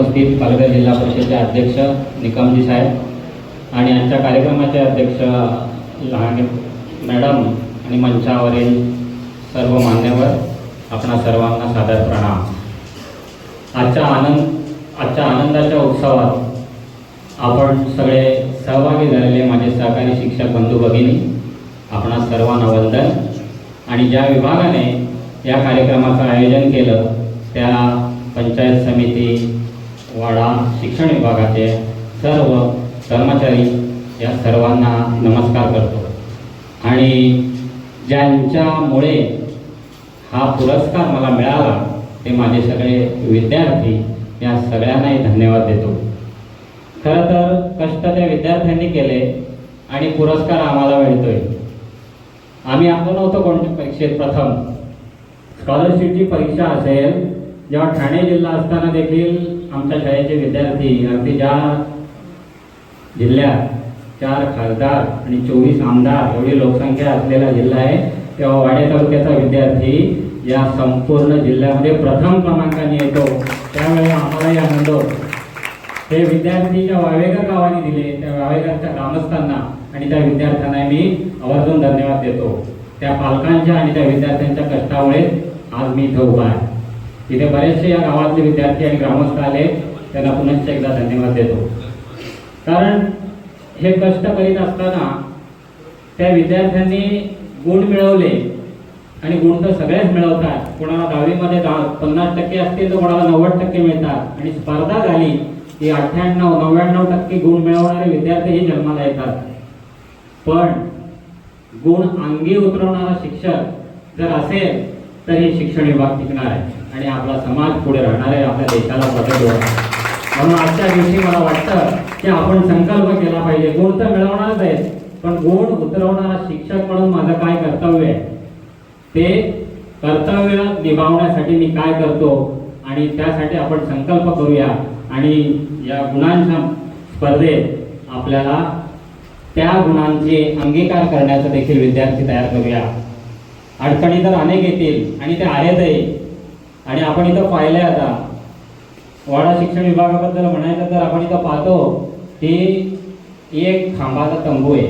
उपस्थित पालघर जिल्हा परिषदेचे अध्यक्ष निकमजी साहेब आणि आजच्या कार्यक्रमाचे अध्यक्ष लहान मॅडम आणि मंचावरील सर्व मान्यवर आपणा सर्वांना सादर प्रणाम. आजच्या आनंद आजच्या आनंदाच्या उत्सवात आपण सगळे सहभागी झालेले माझे सहकारी शिक्षक बंधू भगिनी आपणा सर्वांना वंदन आणि ज्या विभागाने या कार्यक्रमाचं आयोजन केलं त्या पंचायत समिती वाडा शिक्षण विभागाचे सर्व कर्मचारी या सर्वांना नमस्कार करतो. आणि ज्यांच्यामुळे हा पुरस्कार मला मिळाला ते माझे सगळे विद्यार्थी या सगळ्यांनाही धन्यवाद देतो. खरं तर कष्ट त्या विद्यार्थ्यांनी केले आणि पुरस्कार आम्हाला मिळतोय. आम्ही आलो नव्हतो कोणत्या परीक्षेत प्रथम. स्कॉलरशिपची परीक्षा असेल जेव्हा ठाणे जिल्हा असताना देखील आमच्या शाळेचे विद्यार्थी अगदी ज्या जिल्ह्यात चार खासदार आणि चोवीस आमदार एवढी लोकसंख्या असलेला जिल्हा आहे तेव्हा वाडे तालुक्याचा विद्यार्थी या संपूर्ण जिल्ह्यामध्ये प्रथम क्रमांकाने येतो. त्यावेळी आम्हालाही आनंद होतो. हे विद्यार्थी ज्या वावेकर गावाने दिले त्या वावेकरच्या ग्रामस्थांना आणि त्या विद्यार्थ्यांना मी आवर्जून धन्यवाद देतो. त्या पालकांच्या आणि त्या विद्यार्थ्यांच्या कष्टामुळे आज मी इथं उभा आहे. तिथे बरेचसे या गावातले विद्यार्थी आणि ग्रामस्थ आले त्यांना पुनश्च एकदा धन्यवाद देतो. कारण हे कष्ट करीत असताना त्या विद्यार्थ्यांनी गुण मिळवले आणि गुण तर सगळेच मिळवतात. कोणाला दहावीमध्ये दहा पन्नास टक्के असतील तर कोणाला नव्वद टक्के मिळतात. आणि स्पर्धा झाली की अठ्ठ्याण्णव नव्याण्णव टक्के गुण मिळवणारे विद्यार्थीही जन्माला येतात. पण गुण अंगी उतरवणारा शिक्षक जर असेल तर हे शिक्षण विभाग टिकणार आहे. आणि आपला समाज पुढे राहणार आहे आपल्या देशाला बदल होणार म्हणून आजच्या दिवशी मला वाटतं की आपण संकल्प केला पाहिजे. गुण तर मिळवणारच आहे पण गुण उतरवणारा शिक्षक म्हणून माझं काय कर्तव्य आहे? ते कर्तव्य निभावण्यासाठी मी काय करतो आणि त्यासाठी आपण संकल्प करूया. आणि या गुणांच्या स्पर्धेत आपल्याला त्या गुणांचे अंगीकार करण्याचा देखील विद्यार्थी तयार करूया. अडचणी तर अनेक येतील आणि ते आहेतही आणि आपण इथं पाहिलंय आता. वाडा शिक्षण विभागाबद्दल म्हणायचं तर आपण इथं पाहतो की एक खांबाचा तंबू आहे.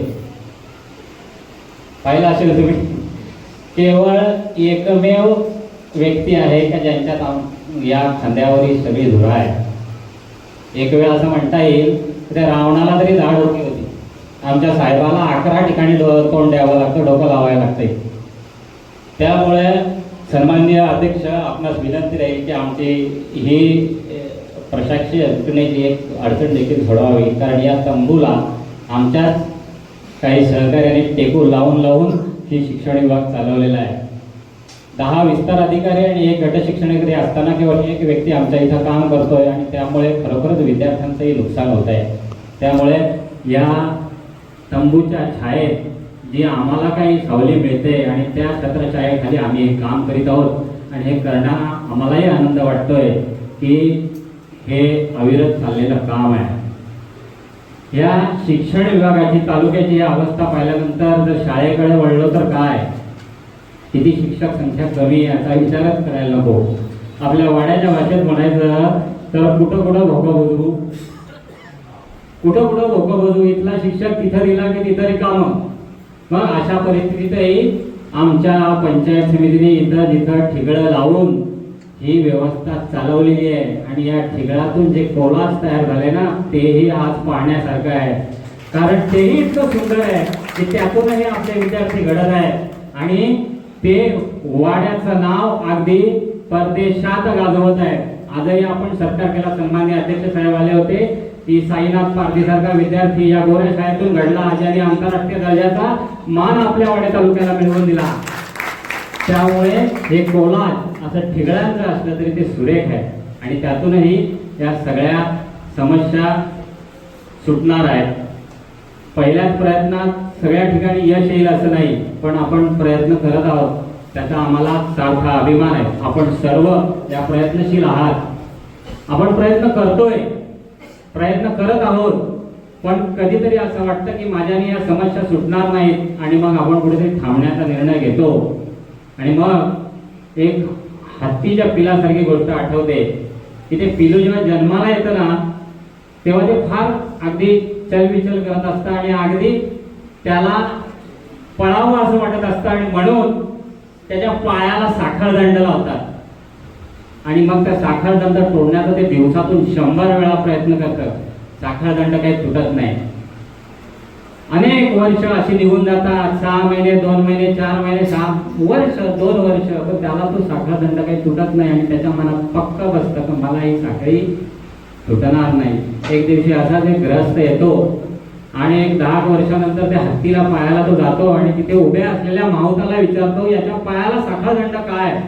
पाहिलं असेल तुम्ही? केवळ एकमेव व्यक्ती आहे का ज्यांच्यात आम- या खांद्यावर ही सगळी धुरा आहे? एक वेळ असं म्हणता येईल की त्या रावणाला तरी झाड होती होती. आमच्या साहेबाला अकरा ठिकाणी डो- तोंड द्यावं लागतं डोकं लावायला लागतंय. त्यामुळे सन्मान्य अध्यक्ष आपणास विनंती राहील की आमची हे प्रशासकीय यंत्रणेची एक अडचण देखील सोडवावी कारण या तंबूला आमच्याच काही सहकार्याने टेकू लावून लावून ही शिक्षण विभाग चालवलेला आहे. दहा विस्तार अधिकारी आणि एक गट शिक्षणाधिकारी असताना केवळ एक व्यक्ती आमच्या इथं काम करतोय आणि त्यामुळे खरोखरच विद्यार्थ्यांचंही नुकसान होत आहे त्यामुळे या तंबूच्या छायेत जी आम्हाला काही सावली मिळते आणि त्या छत्रछायाखाली आम्ही हे काम करीत आहोत. आणि हे करताना आम्हालाही आनंद वाटतोय की हे अविरत चाललेलं काम आहे. या शिक्षण विभागाची तालुक्याची अवस्था पाहिल्यानंतर जर शाळेकडे वळलो तर काय? किती शिक्षक संख्या कमी आहे याचा विचारच करायला नको. आपल्या वाड्याच्या भाषेत म्हणायचं तर कुठं कुठं भोकं बजू कुठं कुठं भोकं बजू इथला शिक्षक तिथं दिला की तिथं रिकामं? मग अशा परिस्थितीतही आमच्या पंचायत समितीने इथं जिथं ठिगळं लावून ही व्यवस्था चालवलेली आहे आणि या ठिगळातून जे कोलाज तयार झाले ना तेही आज पाहण्यासारखं आहे. कारण तेही इतकं सुंदर आहे की त्यातूनही आपले विद्यार्थी घडत आहे आणि ते वाड्याचं नाव अगदी परदेशात गाजवत आहे आजही आपण सत्कार केला सन्मान्य अध्यक्ष साहेब आले होते. की साईनाथ पारधीसारखा विद्यार्थी या गोऱ्या शाळेतून घडला. ज्याने आंतरराष्ट्रीय दर्जाचा मान आपल्या वाडे तालुक्याला मिळवून दिला. त्यामुळे हे कोलाज असं ठिगळ्यांचं असलं तरी ते सुरेख आहे. आणि त्यातूनही या सगळ्या समस्या सुटणार आहेत. पहिल्याच प्रयत्नात सगळ्या ठिकाणी यश येईल असं नाही पण आपण प्रयत्न करत आहोत. त्याचा आम्हाला सारखा अभिमान आहे. आपण सर्व या प्रयत्नशील आहात. आपण प्रयत्न करतोय. प्रयत्न करत आहोत. पण कधीतरी असं वाटतं की माझ्याने या समस्या सुटणार नाहीत आणि मग आपण कुठेतरी थांबण्याचा निर्णय घेतो. आणि मग एक हत्तीच्या पिलासारखी गोष्ट आठवते. की ते पिलू जेव्हा जन्माला येतं ना तेव्हा ते फार अगदी चलबिचल करत असतं आणि अगदी त्याला पळावं असं वाटत असतं आणि म्हणून त्याच्या पायाला साखळदंड लावतात. आणि मग त्या साखळदंड तोडण्याचा ते दिवसातून शंभर वेळा प्रयत्न करतात. साखळदंड काही तुटत नाही. अनेक वर्ष अशी निघून जातात. सहा महिने दोन महिने चार महिने सहा वर्ष दोन वर्ष. पण त्याला तो साखळदंड काही तुटत नाही आणि त्याच्या मनात पक्क बसतं की मला ही साखळी तुटणार नाही. एक दिवशी असाच एक ग्रस्त येतो आणि एक दहा वर्षानंतर त्या हत्तीला पायाला तो जातो आणि तिथे उभ्या असलेल्या माहुताला विचारतो याच्या पायाला साखळदंड काय?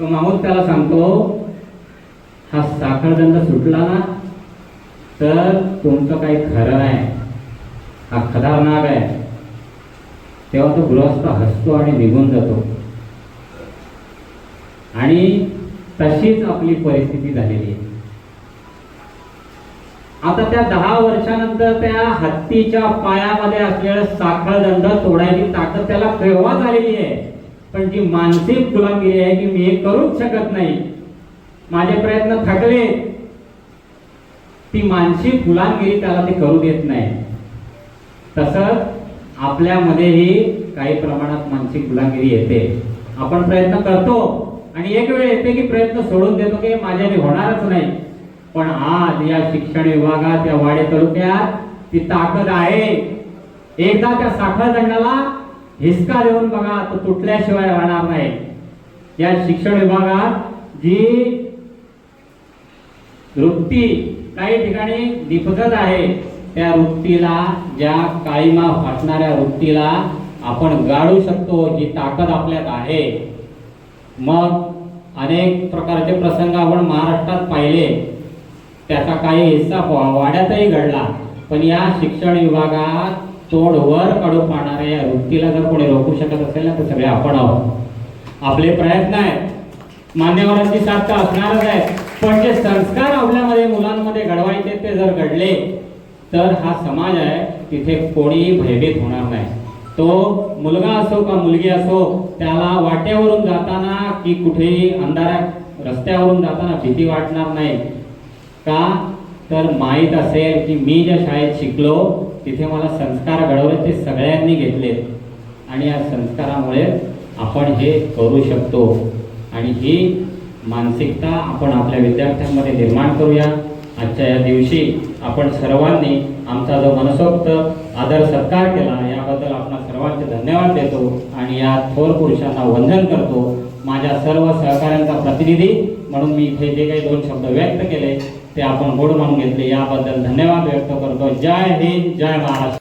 तो माहुत त्याला सांगतो हा साखळदंड सुटला ना तर तुमचं काही खरं नाही. हा खदारनाग आहे. तेव्हा तो गृहस्थ हसतो आणि निघून जातो. आणि तशीच आपली परिस्थिती झालेली आहे. आता त्या दहा वर्षानंतर त्या हत्तीच्या पायामध्ये असलेलं साखळदंड तोडायची ताकद त्याला केव्हा झालेली आहे? पण जी मानसिक गुलामगिरी आहे की मी हे करूच शकत नाही माझे प्रयत्न थकले ती मानसिक गुलामगिरी त्याला ते करू देत नाही. तसंच आपल्यामध्येही काही प्रमाणात मानसिक गुलामगिरी येते. आपण प्रयत्न करतो आणि एक वेळ येते की प्रयत्न सोडून देतो की माझ्याने होणारच नाही. पण आज या शिक्षण विभागात या वाडे तालुक्यात ती ताकद आहे. एकदा त्या साखर दंडाला हिसका देऊन बघा तो तुटल्याशिवाय राहणार नाही. या शिक्षण विभागात जी वृत्ती काही ठिकाणी निपजत आहे त्या वृत्तीला ज्या काळीमा फाटणाऱ्या वृत्तीला आपण गाळू शकतो जी ताकद आपल्यात आहे. मग अनेक प्रकारचे प्रसंग आपण महाराष्ट्रात पाहिले. त्याचा काही हिस्सा वाड्यातही घडला. पण या शिक्षण विभागात तोड वर काढू पाहणाऱ्या या वृत्तीला जर कोणी रोखू शकत असेल ना तर सगळे आपण आहोत. आपले प्रयत्न आहेत. मान्यवरांची साथ तर असणारच आहे. पण जे संस्कार आपल्यामध्ये मुलांमध्ये घडवायचे ते जर घडले तर हा समाज आहे तिथे कोणीही भयभीत होणार नाही. तो मुलगा असो का मुलगी असो त्याला वाटेवरून जाताना की कुठेही अंधाऱ्या रस्त्यावरून जाताना भीती वाटणार नाही. का? तर माहीत असेल की मी ज्या शाळेत शिकलो तिथे मला संस्कार घडवले ते सगळ्यांनी घेतलेत आणि या संस्कारामुळे आपण हे करू शकतो. आणि ही मानसिकता आपण आपल्या विद्यार्थ्यांमध्ये निर्माण करूया. आजच्या या दिवशी आपण सर्वांनी आमचा जो मनसोक्त आदर सत्कार केला याबद्दल आपण सर्वांचे धन्यवाद देतो. आणि या थोर पुरुषांना वंदन करतो. माझ्या सर्व सहकाऱ्यांचा प्रतिनिधी म्हणून मी इथे जे काही दोन शब्द व्यक्त केले ते आपण गोड मानून घेतले. याबद्दल धन्यवाद व्यक्त करतो. जय हिंद जय महाराष्ट्र.